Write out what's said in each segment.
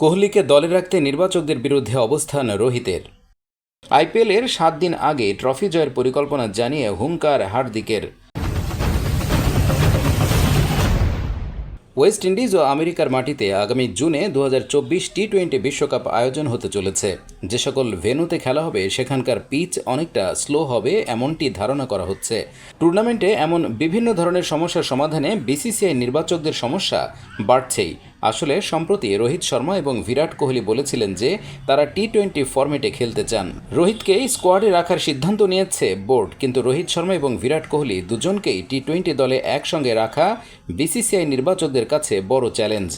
কোহলিকে দলে রাখতে নির্বাচকদের বিরুদ্ধে অবস্থান রোহিতের। আইপিএলের সাত দিন আগে ট্রফি জয়ের পরিকল্পনা জানিয়ে হুঙ্কার হার্দিকের। ওয়েস্ট ইন্ডিজ ও আমেরিকার মাটিতে আগামী জুনে দু হাজার চব্বিশ টি টোয়েন্টি বিশ্বকাপ আয়োজন হতে চলেছে। যে সকল ভেন্যুতে খেলা হবে, সেখানকার পিচ অনেকটা স্লো হবে এমনটি ধারণা করা হচ্ছে। টুর্নামেন্টে এমন বিভিন্ন ধরনের সমস্যার সমাধানে বিসিসিআই নির্বাচকদের সমস্যা বাড়ছেই। আসলে সম্প্রতি রোহিত শর্মা এবং বিরাট কোহলি বলেছিলেন যে তারা টি টোয়েন্টি ফরম্যাটে খেলতে চান। রোহিতকে স্কোয়াডে রাখার সিদ্ধান্ত নিয়েছে বোর্ড, কিন্তু রোহিত শর্মা এবং বিরাট কোহলি দুজনকেই টি টোয়েন্টি দলে একসঙ্গে রাখা বিসিসিআই নির্বাচকদের কাছে বড় চ্যালেঞ্জ।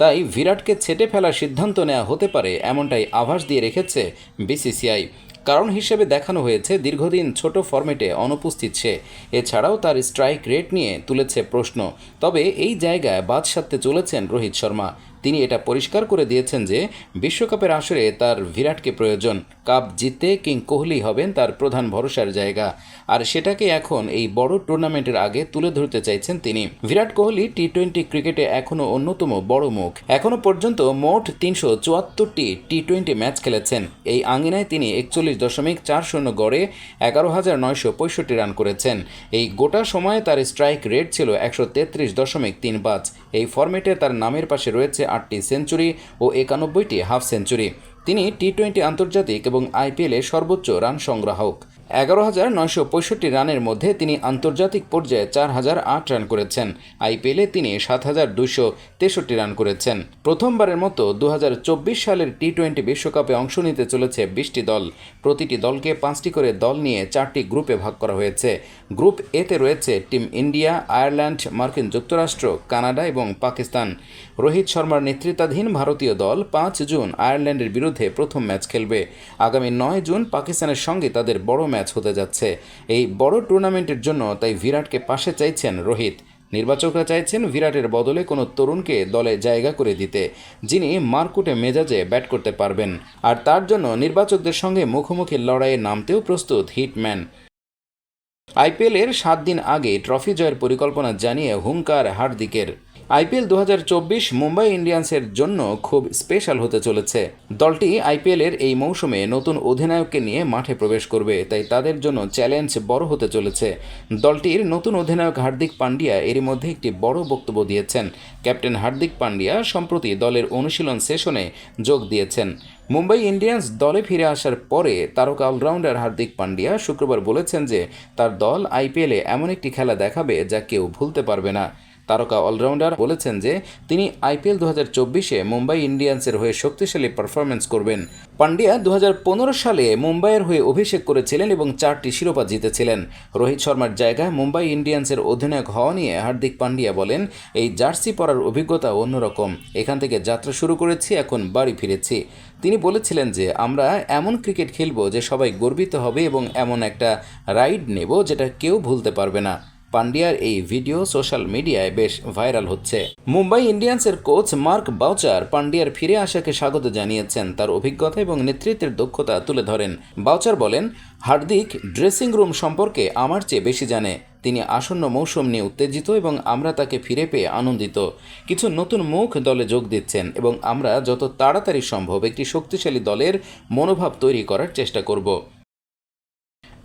তাই বিরাটকে ছেটে ফেলার সিদ্ধান্ত নেওয়া হতে পারে এমনটাই আভাস দিয়ে রেখেছে বিসিসিআই। কারণ হিসেবে দেখানো হয়েছে দীর্ঘদিন ছোট ফর্মেটে অনুপস্থিত সে। এছাড়াও তার স্ট্রাইক রেট নিয়ে তুলেছে প্রশ্ন। তবে এই জায়গায় বাদ সাধতে চলেছেন রোহিত শর্মা। তিনি এটা পরিষ্কার করে দিয়েছেন যে বিশ্বকাপের আসরে তার বিরাটকে প্রয়োজন। কাপ জিততে কিং কোহলি হবেন তার প্রধান ভরসার জায়গা। আর সেটাকে এখন এই বড় টুর্নামেন্টের আগে তুলে ধরতে চাইছেন তিনি। বিরাট কোহলি টি টোয়েন্টি ক্রিকেটে এখনও অন্যতম বড় মুখ। এখনও পর্যন্ত মোট তিনশো চুয়াত্তরটি টি টোয়েন্টি ম্যাচ খেলেছেন। এই আঙিনায় তিনি একচল্লিশ দশমিক চার শূন্য গড়ে এগারো হাজার নয়শো পঁয়ষট্টি রান করেছেন। এই গোটা সময়ে তার স্ট্রাইক রেট ছিল একশো তেত্রিশ দশমিক তিন পাঁচ। এই ফরম্যাটে তার নামের পাশে রয়েছে আটটি সেঞ্চুরি ও একানব্বইটি হাফ সেঞ্চুরি। তিনি টি টোয়েন্টি আন্তর্জাতিক এবং আইপিএলে সর্বোচ্চ রান সংগ্রাহক। এগারো হাজার নয়শো পঁয়ষট্টি রানের মধ্যে তিনি আন্তর্জাতিক পর্যায়ে চার হাজার আট রান করেছেন। আইপিএলে তিনি সাত হাজার দুইশো তেষট্টি রান করেছেন। প্রথমবারের মতো দু হাজার চব্বিশ সালের টি টোয়েন্টি বিশ্বকাপে অংশ নিতে চলেছে বিশটি দল। প্রতিটি দলকে পাঁচটি করে দল নিয়ে চারটি গ্রুপে ভাগ করা হয়েছে। গ্রুপ এতে রয়েছে টিম ইন্ডিয়া, আয়ারল্যান্ড, মার্কিন যুক্তরাষ্ট্র, কানাডা এবং পাকিস্তান। রোহিত শর্মার নেতৃত্বাধীন ভারতীয় দল পাঁচ জুন আয়ারল্যান্ডের বিরুদ্ধে প্রথম ম্যাচ খেলবে। আগামী নয় জুন পাকিস্তানের সঙ্গে তাদের বড় ম্যাচ হতে যাচ্ছে। এই বড় টুর্নামেন্টের জন্য তাই বিরাটকে পাশে চাইছেন রোহিত। নির্বাচকরা চাইছেন বিরাটের বদলে কোনো তরুণকে দলে জায়গা করে দিতে, যিনি মারকুটে মেজাজে ব্যাট করতে পারবেন। আর তার জন্য নির্বাচকদের সঙ্গে মুখোমুখি লড়াইয়ে নামতেও প্রস্তুত হিটম্যান। আইপিএলের সাত দিন আগে ট্রফি জয়ের পরিকল্পনা জানিয়ে হুঙ্কার হার্দিকের। আইপিএল দু হাজার চব্বিশ মুম্বাই ইন্ডিয়ান্সের জন্য খুব স্পেশাল হতে চলেছে। দলটি আইপিএলের এই মৌসুমে নতুন অধিনায়ককে নিয়ে মাঠে প্রবেশ করবে, তাই তাদের জন্য চ্যালেঞ্জ বড় হতে চলেছে। দলটির নতুন অধিনায়ক হার্দিক পান্ডিয়া এরই মধ্যে একটি বড় বক্তব্য দিয়েছেন। ক্যাপ্টেন হার্দিক পান্ডিয়া সম্প্রতি দলের অনুশীলন সেশনে যোগ দিয়েছেন। মুম্বাই ইন্ডিয়ান্স দলে ফিরে আসার পরে তারকা অলরাউন্ডার হার্দিক পান্ডিয়া শুক্রবার বলেছেন যে, তার দল আইপিএলে এমন একটি খেলা দেখাবে যা কেউ ভুলতে পারবে না। তারকা অলরাউন্ডার বলেছেন যে তিনি আইপিএল দু হাজার চব্বিশে মুম্বাই ইন্ডিয়ান্সের হয়ে শক্তিশালী পারফরমেন্স করবেন। পান্ডিয়া দু হাজার পনেরো সালে মুম্বাইয়ের হয়ে অভিষেক করেছিলেন এবং চারটি শিরোপা জিতেছিলেন। রোহিত শর্মার জায়গায় মুম্বাই ইন্ডিয়ান্সের অধিনায়ক হওয়া নিয়ে হার্দিক পান্ডিয়া বলেন, এই জার্সি পরার অভিজ্ঞতা অন্যরকম। এখান থেকে যাত্রা শুরু করেছি, এখন বাড়ি ফিরেছি। তিনি বলেছিলেন যে, আমরা এমন ক্রিকেট খেলব যে সবাই গর্বিত হবে এবং এমন একটা রাইড নেব যেটা কেউ ভুলতে পারবে না। পান্ডিয়ার এই ভিডিও সোশ্যাল মিডিয়ায় বেশ ভাইরাল হচ্ছে। মুম্বাই ইন্ডিয়ান্সের কোচ মার্ক বাউচার পান্ডিয়ার ফিরে আসাকে স্বাগত জানিয়েছেন। তার অভিজ্ঞতা এবং নেতৃত্বের দক্ষতা তুলে ধরেন। বাউচার বলেন, হার্দিক ড্রেসিং রুম সম্পর্কে আমার চেয়ে বেশি জানে। তিনি আসন্ন মৌসুম নিয়ে উত্তেজিত এবং আমরা তাকে ফিরে পেয়ে আনন্দিত। কিছু নতুন মুখ দলে যোগ দিচ্ছেন এবং আমরা যত তাড়াতাড়ি সম্ভব একটি শক্তিশালী দলের মনোভাব তৈরি করার চেষ্টা করব।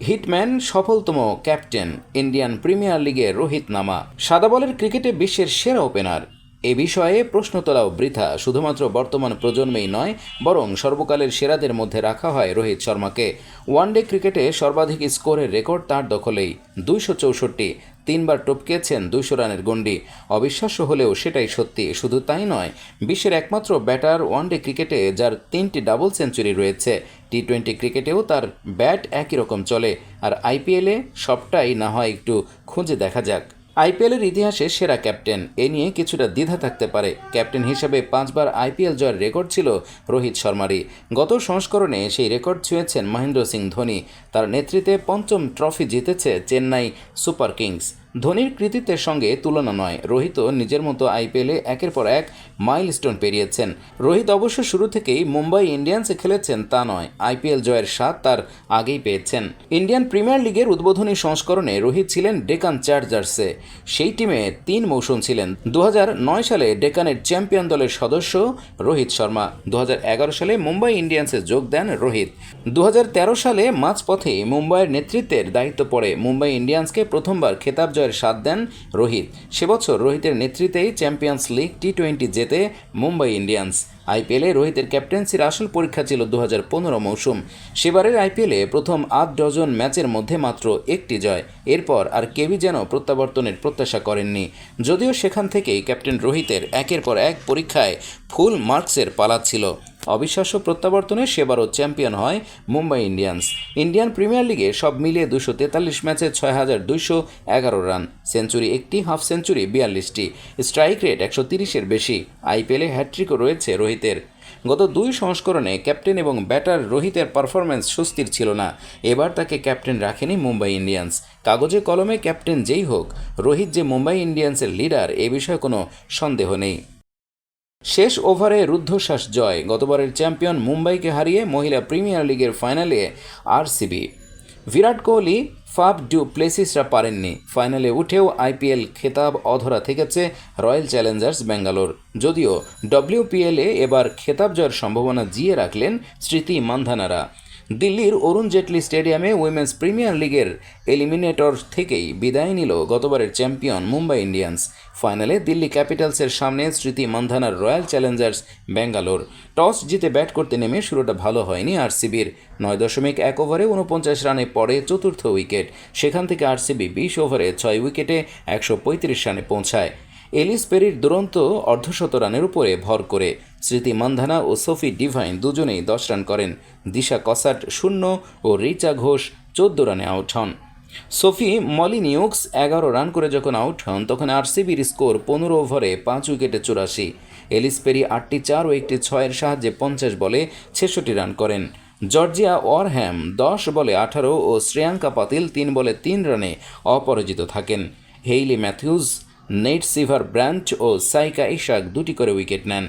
হিটম্যান সফলতম ক্যাপ্টেন ইন্ডিয়ান প্রিমিয়ার লিগে রোহিত নামা সাদা বলের ক্রিকেটে বিশ্বের সেরা ওপেনার। এ বিষয়ে প্রশ্ন তোলাও বৃথা। শুধুমাত্র বর্তমান প্রজন্মেই নয়, বরং সর্বকালের সেরাদের মধ্যে রাখা হয় রোহিত শর্মাকে। ওয়ানডে ক্রিকেটে সর্বাধিক স্কোরের রেকর্ড তার দখলেই। দুইশো চৌষট্টি তিনবার টপকেছেন দুইশো রানের গণ্ডি। অবিশ্বাস্য হলেও সেটাই সত্যি, শুধু তাই নয়, বিশ্বের একমাত্র ব্যাটার ওয়ানডে ক্রিকেটে যার তিনটি ডাবল সেঞ্চুরি রয়েছে। টি টোয়েন্টি ক্রিকেটেও তার ব্যাট একই রকম চলে, আর আইপিএলে সবটাই না হয় একটু খুঁজে দেখা যাক। আইপিএলের ইতিহাসে সেরা ক্যাপ্টেন। এ নিয়ে কিছুটা দ্বিধা থাকতে পারে। ক্যাপ্টেন হিসেবে পাঁচবার আইপিএল জয়ের রেকর্ড ছিল রোহিত শর্মারই। গত সংস্করণে সেই রেকর্ড ছুঁয়েছেন মহেন্দ্র সিং ধোনি। তার নেতৃত্বে পঞ্চম ট্রফি জিতেছে চেন্নাই সুপার কিংস। ধোনির কৃতিত্বের সঙ্গে তুলনা নয়। রোহিতও নিজের মতো আইপিএলে একের পর এক মাইলস্টোন পেরিয়েছেন। রোহিত অবশ্য শুরু থেকেই মুম্বাই ইন্ডিয়ান্সে খেলেছেন, তা নয়, আইপিএল জয়ের স্বাদ তার আগেই পেয়েছেন। ইন্ডিয়ান প্রিমিয়ার লিগের উদ্বোধনী সংস্করণে রোহিত ছিলেন ডেকান চার্জার্সে। সেই টিমে তিন মৌসুম ছিলেন। দু হাজার নয় সালে ডেকানের চ্যাম্পিয়ন দলের সদস্য রোহিত শর্মা দু হাজার এগারো সালে মুম্বাই ইন্ডিয়ান্সে যোগ দেন রোহিত। দু হাজার তেরো সালে মাঝপথে মুম্বাইয়ের নেতৃত্বের দায়িত্ব পড়ে মুম্বাই ইন্ডিয়ান্সকে প্রথমবার খেতাব জয়ের স্বাদ দেন রোহিত। সে বছর রোহিতের নেতৃত্বেই চ্যাম্পিয়ন্স লিগ টি টোয়েন্টি জেতে মুম্বাই ইন্ডিয়ান্স। আইপিএলে রোহিতের ক্যাপ্টেন্সির আসল পরীক্ষা ছিল দু পনেরো মৌসুম। সেবারের আইপিএলে প্রথম আট ডজন ম্যাচের মধ্যে মাত্র একটি জয়। এরপর আর কেউই যেন প্রত্যাবর্তনের প্রত্যাশা করেননি। যদিও সেখান থেকেই ক্যাপ্টেন রোহিতের একের পর এক পরীক্ষায় ফুল মার্কসের পালা ছিল। অবিশ্বাস্য প্রত্যাবর্তনে সেবারও চ্যাম্পিয়ন হয় মুম্বাই ইন্ডিয়ান্স। ইন্ডিয়ান প্রিমিয়ার লিগে সব মিলিয়ে দুশো তেতাল্লিশ ম্যাচে ছয় হাজার দুইশো এগারো রান, সেঞ্চুরি একটি, হাফ সেঞ্চুরি বিয়াল্লিশটি। স্ট্রাইক রেট একশো তিরিশের বেশি। আইপিএলে হ্যাট্রিকও রয়েছে রোহিতের। গত দুই সংস্করণে ক্যাপ্টেন এবং ব্যাটার রোহিতের পারফরম্যান্স সুস্থির ছিল না। এবার তাকে ক্যাপ্টেন রাখেনি মুম্বাই ইন্ডিয়ান্স। কাগজে কলমে ক্যাপ্টেন যেই হোক, রোহিত যে মুম্বাই ইন্ডিয়ান্সের লিডার, এ বিষয়ে কোনো সন্দেহ নেই। শেষ ওভারে রুদ্ধশ্বাস জয়। গতবারের চ্যাম্পিয়ন মুম্বাইকে হারিয়ে মহিলা প্রিমিয়ার লিগের ফাইনালে RCB. Virat Kohli Faf du প্লেসিসরা পারেননি। ফাইনালে উঠেও আইপিএল খেতাব অধরা থেকেছে রয়্যাল চ্যালেঞ্জার্স ব্যাঙ্গালোর। যদিও ডব্লিউপিএলে এবার খেতাব জয়ের সম্ভাবনা জিয়ে রাখলেন স্মৃতি মান্ধানারা। দিল্লির অরুণ জেটলি স্টেডিয়ামে উইমেন্স প্রিমিয়ার লিগের এলিমিনেটর থেকেই বিদায় নিল গতবারের চ্যাম্পিয়ন মুম্বাই ইন্ডিয়ান্স। ফাইনালে দিল্লি ক্যাপিটালসের সামনে স্মৃতি মান্ধানার রয়্যাল চ্যালেঞ্জার্স ব্যাঙ্গালোর। টস জিতে ব্যাট করতে নেমে শুরুটা ভালো হয়নি আরসিবির। নয় দশমিক এক ওভারে উনপঞ্চাশ রানে পড়ে চতুর্থ উইকেট। সেখান থেকে আরসিবি বিশ ওভারে ছয় উইকেটে একশো পঁয়ত্রিশ রানে পৌঁছায়। এলিস পেরির দুরন্ত অর্ধশত রানের উপরে ভর করে। স্মৃতি মান্ধানা ও সোফি ডিভাইন দুজনেই দশ রান করেন। দিশা কসাট শূন্য ও রিচা ঘোষ চোদ্দ রানে আউট হন। সোফি মলিনিউক্স এগারো রান করে যখন আউট হন, তখন আরসিবির স্কোর পনেরো ওভারে পাঁচ উইকেটে চুরাশি। এলিস পেরি আটটি চার ও একটি ছয়ের সাহায্যে পঞ্চাশ বলে ছেষট্টি রান করেন। জর্জিয়া ওয়ারহ্যাম দশ বলে আঠারো ও শ্রেয়াঙ্কা পাতিল তিন বলে তিন রানে অপরাজিত থাকেন। Hayley Matthews Nat Sciver Brunt ও সাইকা ইশাক দুটি করে উইকেট নেন।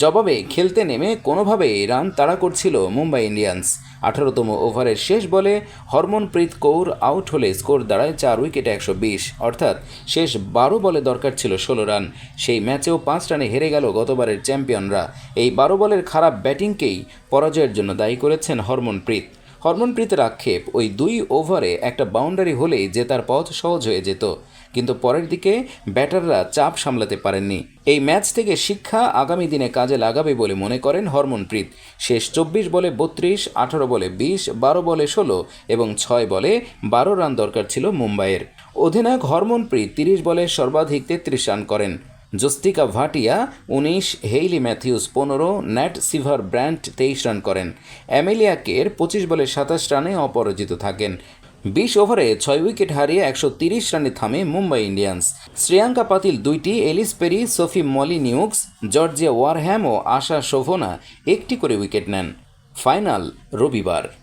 জবাবে খেলতে নেমে কোনোভাবেই রান তাড়া করছিল মুম্বাই ইন্ডিয়ান্স। আঠারোতম ওভারের শেষ বলে হরমনপ্রীত কৌর আউট হলে স্কোর দাঁড়ায় চার উইকেটে একশো বিশ। অর্থাৎ শেষ বারো বলে দরকার ছিল ষোলো রান। সেই ম্যাচেও পাঁচ রানে হেরে গেল গতবারের চ্যাম্পিয়নরা। এই বারো বলের খারাপ ব্যাটিংকেই পরাজয়ের জন্য দায়ী করেছেন হরমনপ্রীত। হরমনপ্রীতের আক্ষেপ ওই দুই ওভারে একটা বাউন্ডারি হলেই জেতার পথ সহজ হয়ে যেত। কিন্তু পরের দিকে ব্যাটাররা চাপ সামলাতে পারেননি। এই ম্যাচ থেকে শিক্ষা আগামী দিনে কাজে লাগাবে বলে মনে করেন হরমনপ্রীত। শেষ চব্বিশ বলে বত্রিশ, আঠারো বলে বিশ, বারো বলে ষোলো এবং ছয় বলে বারো রান দরকার ছিল মুম্বাইয়ের। অধিনায়ক হরমনপ্রীত তিরিশ বলে সর্বাধিক তেত্রিশ রান করেন। জস্তিকা ভাটিয়া উনিশ, হেইলি ম্যাথিউস পনেরো, ন্যাট সিভার ব্র্যান্ড তেইশ রান করেন। অ্যামেলিয়া কের পঁচিশ বলে সাতাশ রানে অপরাজিত থাকেন। বিশ ওভারে ছয় উইকেট হারিয়ে একশো তিরিশ রানে থামে মুম্বাই ইন্ডিয়ান্স। শ্রেয়াঙ্কা পাতিল দুইটি, Ellyse Perry, Sophie Molineux Georgia Wareham ও আশা শোভনা একটি করে উইকেট নেন। ফাইনাল রবিবার।